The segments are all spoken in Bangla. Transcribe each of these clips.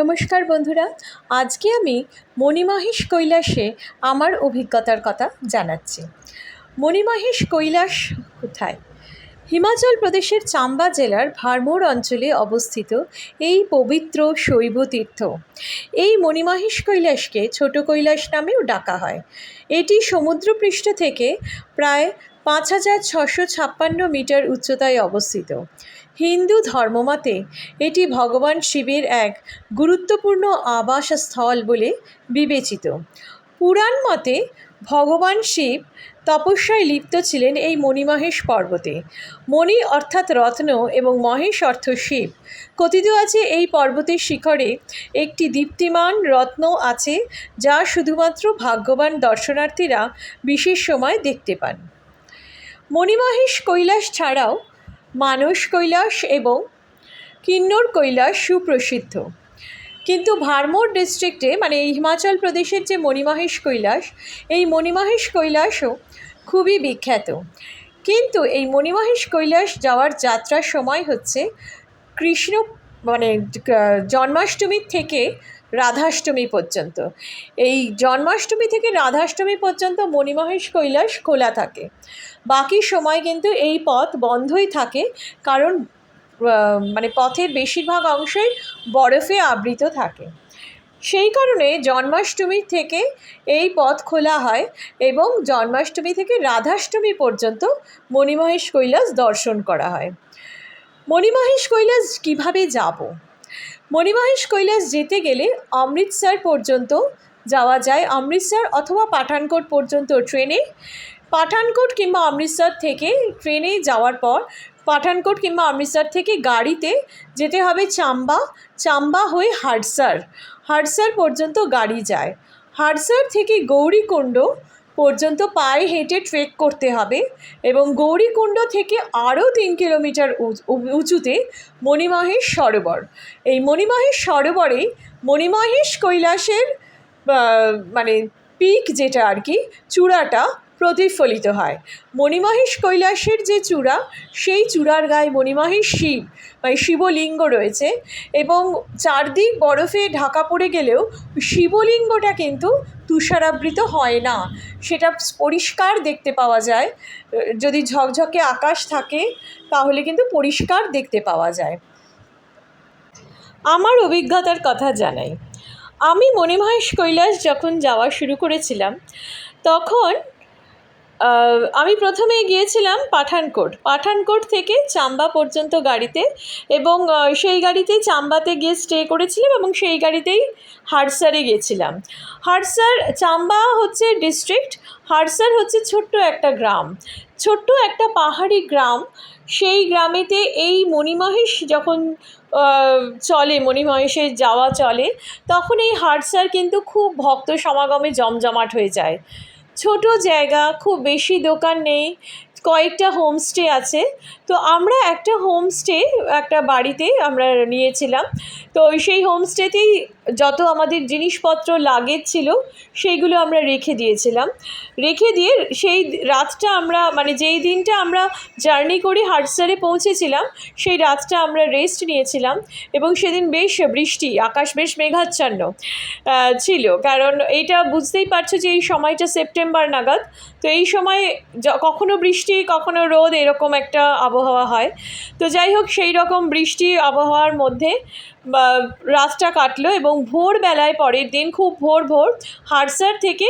নমস্কার বন্ধুরা, আজকে আমি মণিমহেশ কৈলাসে আমার অভিজ্ঞতার কথা জানাচ্ছি। মণিমহেশ কৈলাস কোথায়? হিমাচল প্রদেশের চাম্বা জেলার ভারমোর অঞ্চলে অবস্থিত এই পবিত্র শৈব তীর্থ। এই মণিমহেশ কৈলাসকে ছোট কৈলাস নামেও ডাকা হয়। এটি সমুদ্রপৃষ্ঠ থেকে প্রায় পাঁচ হাজার ছশো ছাপ্পান্ন মিটার উচ্চতায় অবস্থিত। হিন্দু ধর্মমতে এটি ভগবান শিবের এক গুরুত্বপূর্ণ আবাসস্থল বলে বিবেচিত। পুরাণ মতে ভগবান শিব তপস্যায় লিপ্ত ছিলেন এই মণিমহেশ পর্বতে। মণি অর্থাৎ রত্ন এবং মহেশ অর্থ শিব। কথিত আছে এই পর্বতের শিখরে একটি দীপ্তিমান রত্ন আছে যা শুধুমাত্র ভাগ্যবান দর্শনার্থীরা বিশেষ সময় দেখতে পান। মণিমহেশ কৈলাস ছাড়াও মানস কৈলাস এবং কিন্নর কৈলাস সুপ্রসিদ্ধ। কিন্তু ভারমোর ডিস্ট্রিক্টে মানে এই হিমাচল প্রদেশের যে মণিমহেশ কৈলাস, এই মণিমহেশ কৈলাসও খুবই বিখ্যাত। কিন্তু এই মণিমহেশ কৈলাস যাওয়ার যাত্রার সময় হচ্ছে কৃষ্ণ মানে জন্মাষ্টমীর থেকে রাধাষ্টমী পর্যন্ত। এই জন্মাষ্টমী থেকে রাধাষ্টমী পর্যন্ত মণিমহেশ কৈলাস খোলা থাকে। বাকি সময় কিন্তু এই পথ বন্ধই থাকে, কারণ মানে পথের বেশিরভাগ অংশই বরফে আবৃত থাকে। সেই কারণে জন্মাষ্টমী থেকে এই পথ খোলা হয় এবং জন্মাষ্টমী থেকে রাধাষ্টমী পর্যন্ত মণিমহেশ কৈলাস দর্শন করা হয়। মণিমহেশ কৈলাস কীভাবে যাব? মণিমহেশ কৈলাস যেতে গেলে অমৃতসর পর্যন্ত যাওয়া যায়। অমৃতসর অথবা পাঠানকোট পর্যন্ত ট্রেনে। পাঠানকোট কিংবা অমৃতসর থেকে ট্রেনে যাওয়ার পর পাঠানকোট কিংবা অমৃতসর থেকে গাড়িতে যেতে হবে চাম্বা। চাম্বা হয়ে হাডসার হাডসার পর্যন্ত গাড়ি যায়। হাডসার থেকে গৌরীকুণ্ড পর্যন্ত পায়ে হেঁটে ট্রেক করতে হবে এবং গৌরীকুণ্ড থেকে আরও তিন কিলোমিটার উঁচুতে মণিমহেশ সরোবর। এই মণিমহেশ সরোবরে মণিমহেশ কৈলাসের মানে পিক যেটা আর কি, চূড়াটা প্রতিফলিত হয়। মণিমহেশ কৈলাসের যে চূড়া, সেই চূড়ার গায়ে মণিমহেশ শিব মানে শিবলিঙ্গ রয়েছে এবং চারদিক বরফে ঢাকা পড়ে গেলেও শিবলিঙ্গটা কিন্তু তুষারাবৃত হয় না। সেটা পরিষ্কার দেখতে পাওয়া যায়। যদি ঝকঝকে আকাশ থাকে, তাহলে কিন্তু পরিষ্কার দেখতে পাওয়া যায়। আমার অভিজ্ঞতার কথা জানাই। আমি মণিমহেশ কৈলাস যখন যাওয়া শুরু করেছিলাম, তখন আমি প্রথমে গিয়েছিলাম পাঠানকোট। পাঠানকোট থেকে চাম্বা পর্যন্ত গাড়িতে এবং সেই গাড়িতেই চাম্বাতে গিয়ে স্টে করেছিলাম এবং সেই গাড়িতেই হারসারে গিয়েছিলাম। হারসার, চাম্বা হচ্ছে ডিস্ট্রিক্ট হারসার হচ্ছে ছোট্ট একটা গ্রাম। ছোট্ট একটা পাহাড়ি গ্রাম, সেই গ্রামেতে এই মণিমহেশ যখন চলে, মণিমহেশের যাওয়া চলে, তখন এই হারসার কিন্তু খুব ভক্ত সমাগমে জমজমাট হয়ে যায়। ছোট জায়গা খুব বেশি দোকান নেই। কয়েকটা হোমস্টে আছে। তো আমরা একটা হোমস্টে একটা বাড়িতে আমরা নিয়েছিলাম। তো সেই হোমস্টেতেই যত আমাদের জিনিসপত্র লাগেজ ছিল, সেইগুলো আমরা রেখে দিয়েছিলাম। রেখে দিয়ে সেই রাতটা আমরা মানে যেই দিনটা আমরা জার্নি করে হাটসারে পৌঁছেছিলাম, সেই রাতটা আমরা রেস্ট নিয়েছিলাম এবং সেদিন বেশ বৃষ্টি, আকাশ বেশ মেঘাচ্ছন্ন ছিল। কারণ এইটা বুঝতেই পারছ যে এই সময়টা সেপ্টেম্বর নাগাদ। তো এই সময় কখনো বৃষ্টি কখনো রোদ এরকম একটা আবহাওয়া হয়। তো যাই হোক, সেই রকম বৃষ্টি আবহাওয়ার মধ্যে রাস্তা কাটলো এবং ভোরবেলায় পরের দিন খুব ভোর ভোর হারসার থেকে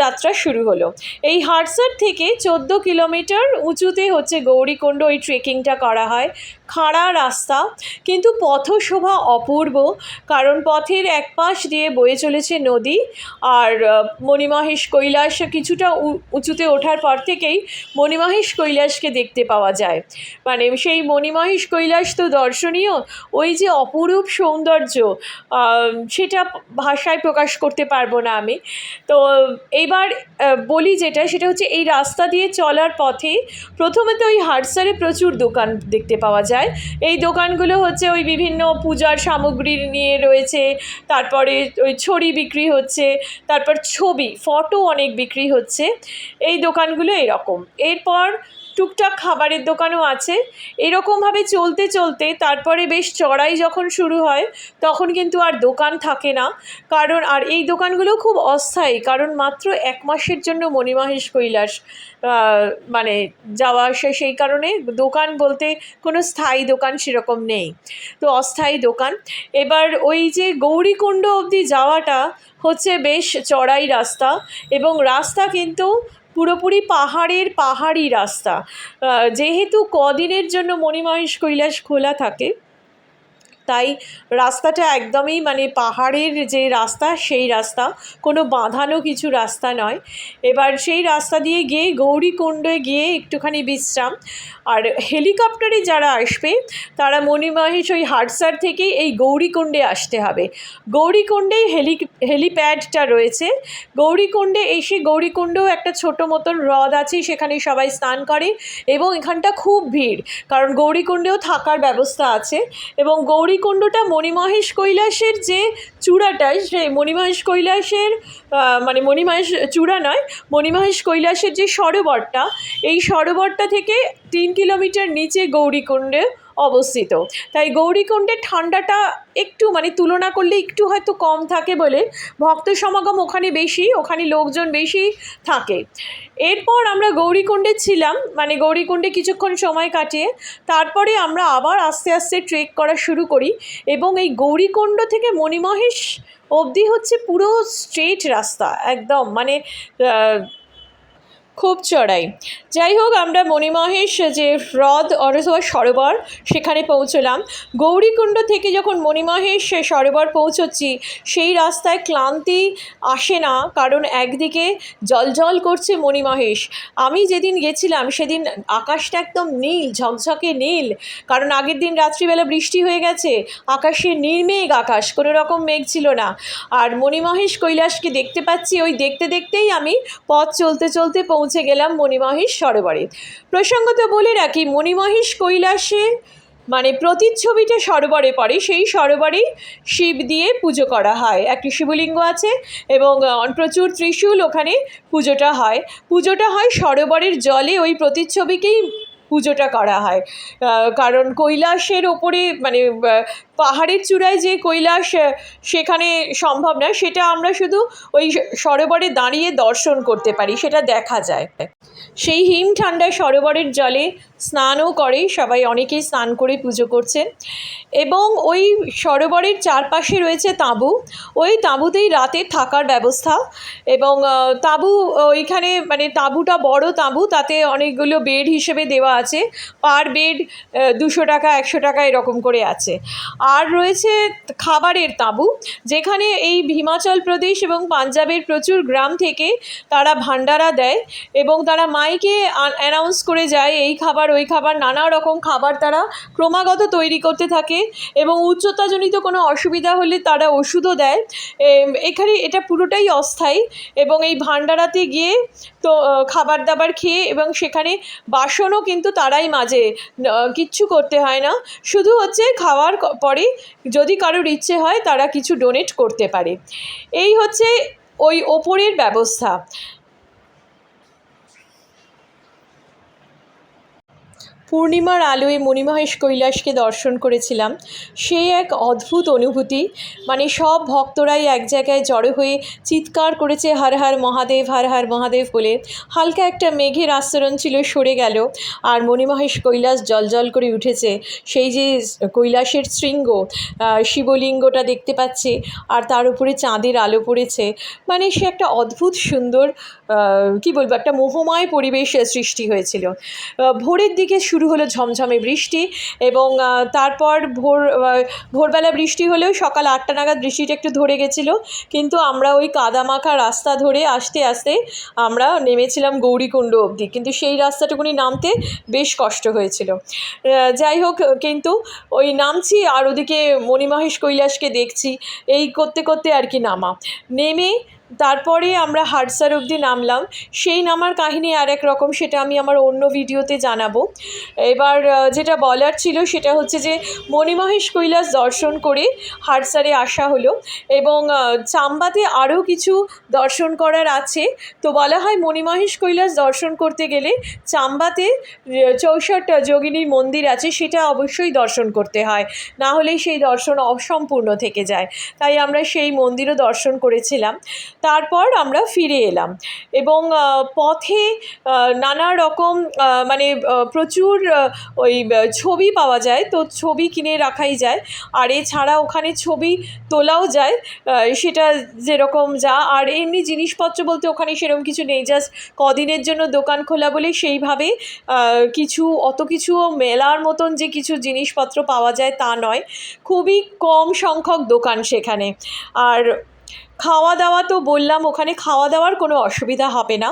যাত্রা শুরু হলো। এই হারসার থেকে চোদ্দ কিলোমিটার উঁচুতে হচ্ছে গৌরীকুণ্ড ওই ট্রেকিংটা করা হয়। খাড়া রাস্তা, কিন্তু পথশোভা অপূর্ব, কারণ পথের এক পাশ দিয়ে বয়ে চলেছে নদী, আর মণিমহেশ কৈলাস কিছুটা উঁচুতে ওঠার পর থেকেই মণিমহেশ কৈলাসকে দেখতে পাওয়া যায়। মানে সেই মণিমহেশ কৈলাস তো দর্শনীয়, ওই যে অপরূপ সৌন্দর্য সেটা ভাষায় প্রকাশ করতে পারব না আমি। তো এইবার আহ, বলি যেটা সেটা হচ্ছে এই রাস্তা দিয়ে চলার পথে প্রথমে তো ওই হাটসারে প্রচুর দোকান দেখতে পাওয়া যায়। এই দোকানগুলো হচ্ছে ওই বিভিন্ন পূজার সামগ্রী নিয়ে রয়েছে তারপরে ওই ছড়ি বিক্রি হচ্ছে তারপর ছবি ফটো অনেক বিক্রি হচ্ছে। এই দোকানগুলো এরকম। এরপর টুকটাক খাবারের দোকানও আছে। এরকমভাবে চলতে চলতে তারপরে বেশ চড়াই যখন শুরু হয়, তখন কিন্তু আর দোকান থাকে না। কারণ আর এই দোকানগুলো খুব অস্থায়ী, কারণ মাত্র এক মাসের জন্য মণিমহেশ কৈলাস মানে যাওয়া আসা সেই কারণে দোকান বলতে কোনো স্থায়ী দোকান সেরকম নেই। তো অস্থায়ী দোকান। এবার ওই যে গৌরীকুণ্ড অবধি যাওয়াটা হচ্ছে বেশ চড়াই রাস্তা এবং রাস্তা কিন্তু পুরোপুরি পাহাড়ের পাহাড়ি রাস্তা। যেহেতু কদিনের জন্য মণিমহেশ কৈলাস খোলা থাকে তাই রাস্তাটা একদমই মানে পাহাড়ের যে রাস্তা, সেই রাস্তা। কোনো বাঁধানো কিছু রাস্তা নয়। এবার সেই রাস্তা দিয়ে গিয়ে গৌরীকুণ্ডে গিয়ে একটুখানি বিশ্রাম। আর হেলিকপ্টারে যারা আসবে, তারা মণিমহেশ ওই হাটসার থেকে এই গৌরীকুণ্ডে আসতে হবে। গৌরীকুণ্ডেই হেলি, হেলিপ্যাডটা রয়েছে। গৌরীকুণ্ডে এসে গৌরীকুণ্ডেও একটা ছোটো মতন হ্রদ আছে, সেখানে সবাই স্নান করে এবং এখানটা খুব ভিড়। কারণ গৌরীকুণ্ডেও থাকার ব্যবস্থা আছে এবং গৌরীকুণ্ডটা মণিমহেশ কৈলাসের যে চূড়াটা সে মণিমহেশ কৈলাসের মানে মণিমহেশ চূড়া নয়, মণিমহেশ কৈলাসের যে সরোবরটা, এই সরোবরটা থেকে তিন কিলোমিটার নিচে গৌরীকুণ্ডে অবস্থিত। তাই গৌরীকুণ্ডে ঠান্ডাটা একটু মানে তুলনা করলে একটু হয়তো কম থাকে বলে ভক্ত সমাগম ওখানে বেশি, ওখানে লোকজন বেশি থাকে। এরপর আমরা গৌরীকুণ্ডে ছিলাম মানে গৌরীকুণ্ডে কিছুক্ষণ সময় কাটিয়ে তারপরে আমরা আবার আস্তে আস্তে ট্রেক করা শুরু করি এবং এই গৌরীকুণ্ড থেকে মণিমহেশ অবধি হচ্ছে পুরো স্ট্রেট রাস্তা, একদম মানে খুব চড়াই। যাই হোক, আমরা মণিমহেশ, যে হ্রদ অথবা সরোবর, সেখানে পৌঁছলাম। গৌরীকুণ্ড থেকে যখন মণিমহেশ সরোবর পৌঁছচ্ছি, সেই রাস্তায় ক্লান্তি আসে না, কারণ একদিকে জলজল করছে মণিমহেশ। আমি যেদিন গেছিলাম, সেদিন আকাশটা একদম নীল, ঝকঝকে নীল, কারণ আগের দিন রাত্রিবেলা বৃষ্টি হয়ে গেছে, আকাশে নির্মেঘ আকাশ, কোনো রকম মেঘ ছিল না। আর মণিমহেশ কৈলাসকে দেখতে পাচ্ছি, ওই দেখতে দেখতেই আমি পথ চলতে চলতে পৌঁছে গেলাম মণিমহেশ সরোবরে। প্রসঙ্গত বলে রাখি, মণিমহেশ কৈলাসে মানে প্রতিচ্ছবিটা সরোবরে পড়ে, সেই সরোবরেই শিব দিয়ে পুজো করা হয়। একটি শিবলিঙ্গ আছে এবং প্রচুর ত্রিশূল ওখানে পুজোটা হয়। পুজোটা হয় সরোবরের জলে, ওই প্রতিচ্ছবিকেই পুজোটা করা হয়। কারণ কৈলাসের ওপরে মানে পাহাড়ের চূড়ায় যে কৈলাস সেখানে সম্ভব না সেটা আমরা শুধু ওই সরোবরে দাঁড়িয়ে দর্শন করতে পারি, সেটা দেখা যায়। সেই হিম ঠান্ডা সরোবরের জলে স্নানও করে, সবাই অনেকেই স্নান করে পুজো করছেন এবং ওই সরোবরের চারপাশে রয়েছে তাঁবু, ওই তাঁবুতেই রাতে থাকার ব্যবস্থা। এবং তাঁবু ওইখানে মানে তাঁবুটা বড় তাঁবু, তাতে অনেকগুলো বেড হিসেবে দেওয়া আছে। পার বেড দুশো টাকা, একশো টাকা এরকম করে আছে। আর রয়েছে খাবারের তাঁবু যেখানে এই হিমাচল প্রদেশ এবং পাঞ্জাবের প্রচুর গ্রাম থেকে তারা ভান্ডারা দেয় এবং তারা মাইকে অ্যানাউন্স করে যায় এই খাবার ওই খাবার নানা রকম খাবার তারা ক্রমাগত তৈরি করতে থাকে এবং উচ্চতাজনিত কোনো অসুবিধা হলে তারা ওষুধও দেয়। এখানে এটা পুরোটাই অস্থায়ী এবং এই ভান্ডারাতে গিয়ে তো খাবার দাবার খেয়ে এবং সেখানে বাসনও কিন্তু তারাই আহ, কিচ্ছু করতে হয় না। শুধু হচ্ছে খাওয়ার ক- পরে যদি কারোর ইচ্ছে হয় তারা কিছু ডোনেট করতে পারে। এই হচ্ছে ওই ওপরের ব্যবস্থা। পূর্ণিমার আলোয় মণিমহেশ কৈলাসকে দর্শন করেছিলাম। সে এক অদ্ভুত অনুভূতি। মানে সব ভক্তরাই এক জায়গায় জড়ো হয়ে চিৎকার করেছে, হর হর মহাদেব, হর হর মহাদেব বলে। হালকা একটা মেঘের আস্তরণ ছিল, সরে গেল। আর মণিমহেশ কৈলাস জলজল করে উঠেছে। সেই যে কৈলাসের শৃঙ্গ শিবলিঙ্গটা দেখতে পাচ্ছে। আর তার উপরে চাঁদের আলো পড়েছে। মানে সে একটা অদ্ভুত সুন্দর কি বলব, একটা মোহময় পরিবেশ সৃষ্টি হয়েছিল। ভোরের দিকে শুরু হলো ঝমঝমে বৃষ্টি এবং তারপর ভোর ভোরবেলা বৃষ্টি হলেও সকাল আটটা নাগাদ বৃষ্টিটা একটু ধরে গেছিল। কিন্তু আমরা ওই কাদামাখা রাস্তা ধরে আসতে আসতে আমরা নেমেছিলাম গৌরীকুণ্ড অবধি। কিন্তু সেই রাস্তাটুকুনি নামতে বেশ কষ্ট হয়েছিল। যাই হোক, কিন্তু ওই নামছি আর ওদিকে মণিমহেশ কৈলাসকে দেখছি। এই করতে করতে আর কি নামা। নেমে তারপরে আমরা হাটসার অবধি নামলাম। সেই নামার কাহিনী আর এক রকম সেটা আমি আমার অন্য ভিডিওতে জানাব। এবার যেটা বলার ছিল সেটা হচ্ছে যে, মণিমহেশ কৈলাস দর্শন করে হাটসারে আসা হলো এবং চাম্বাতে আরও কিছু দর্শন করার আছে। তো বলা হয় মণিমহেশ কৈলাস দর্শন করতে গেলে চাম্বাতে চৌষট যোগিনীর মন্দির আছে, সেটা অবশ্যই দর্শন করতে হয়। না হলে সেই দর্শন অসম্পূর্ণ থেকে যায়। তাই আমরা সেই মন্দিরও দর্শন করেছিলাম। তারপর আমরা ফিরে এলাম। এবং পথে নানা রকম মানে প্রচুর ওই ছবি পাওয়া যায়, তো ছবি কিনে রাখাই যায়। আর এছাড়া ওখানে ছবি তোলাও যায় সেটা যেরকম যা। আর এমনি জিনিসপত্র বলতে ওখানে সেরকম কিছু নেই, জাস্ট কদিনের জন্য দোকান খোলা বলে সেইভাবে কিছু, অত কিছু মেলার মতন যে কিছু জিনিসপত্র পাওয়া যায় তা নয়। খুবই কম সংখ্যক দোকান সেখানে। আর খাওয়া দাওয়া তো বললাম, ওখানে খাওয়া দাওয়ার কোনো অসুবিধা হবে না।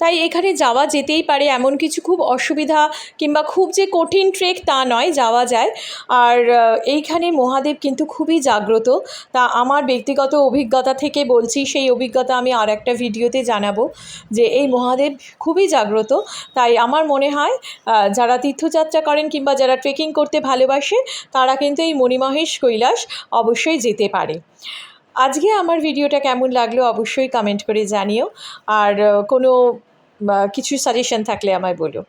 তাই এখানে যাওয়া যেতেই পারে, এমন কিছু খুব অসুবিধা কিংবা খুব যে কঠিন ট্রেক তা নয় যাওয়া যায়। আর এইখানে মহাদেব কিন্তু খুবই জাগ্রত। তা আমার ব্যক্তিগত অভিজ্ঞতা থেকে বলছি, সেই অভিজ্ঞতা আমি আর একটা ভিডিওতে জানাব যে এই মহাদেব খুবই জাগ্রত। তাই আমার মনে হয় যারা তীর্থযাত্রা করেন কিংবা যারা ট্রেকিং করতে ভালোবাসে, তারা কিন্তু এই মণিমহেশ কৈলাস অবশ্যই যেতে পারে। আজকে আমার ভিডিওটা কেমন লাগল অবশ্যই কমেন্ট করে জানিও। আর কোনো কিছু সাজেশন থাকলে আমায় বলো।